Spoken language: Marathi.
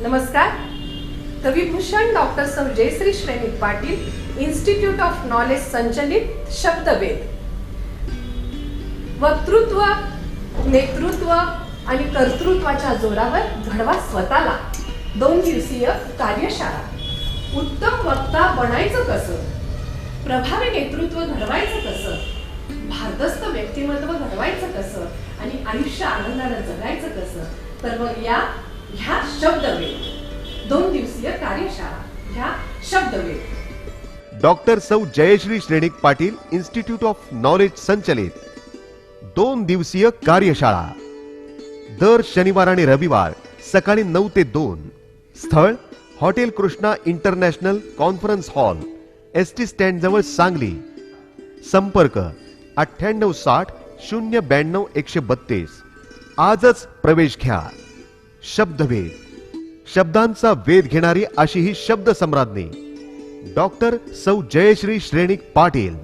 नमस्कार. कविभूषण डॉक्टर सौ जयश्री श्रेणीत पाटील इन्स्टिट्यूट ऑफ नॉलेज संचलित शब्दवेद. वक्तृत्व नेतृत्व आणि कर्तृत्वाच्या जोरावर घडवा स्वतःला. दोन दिवसीय कार्यशाळा. उत्तम वक्ता बनायचं कसं? प्रभावी नेतृत्व घडवायचं कसं? भारदस्त व्यक्तिमत्व घडवायचं कसं? आणि आयुष्य आनंदानं जगायचं कसं? तर मग या ह्या शब्दवेध दोन दिवसीय कार्यशाळा ह्या शब्दवेध डॉक्टर सौ Jayashree Shrenik Patil institute of knowledge संचलित. दोन दिवसीय कार्यशाळा. दर शनिवार आणि रविवार सकाळी नऊ ते दोन. स्थळ hotel Krishna international conference hall S T stand जवळ सांगली. संपर्क अठ्ठ्याण्णव साठ शून्य ब्याण्णव एकशे बत्तीस. आजच प्रवेश घ्या. शब्दवेध शब्दांचा वेध घेणारी अशी ही शब्द सम्राज्ञी डॉक्टर सौ जयश्री श्रेणिक पाटील.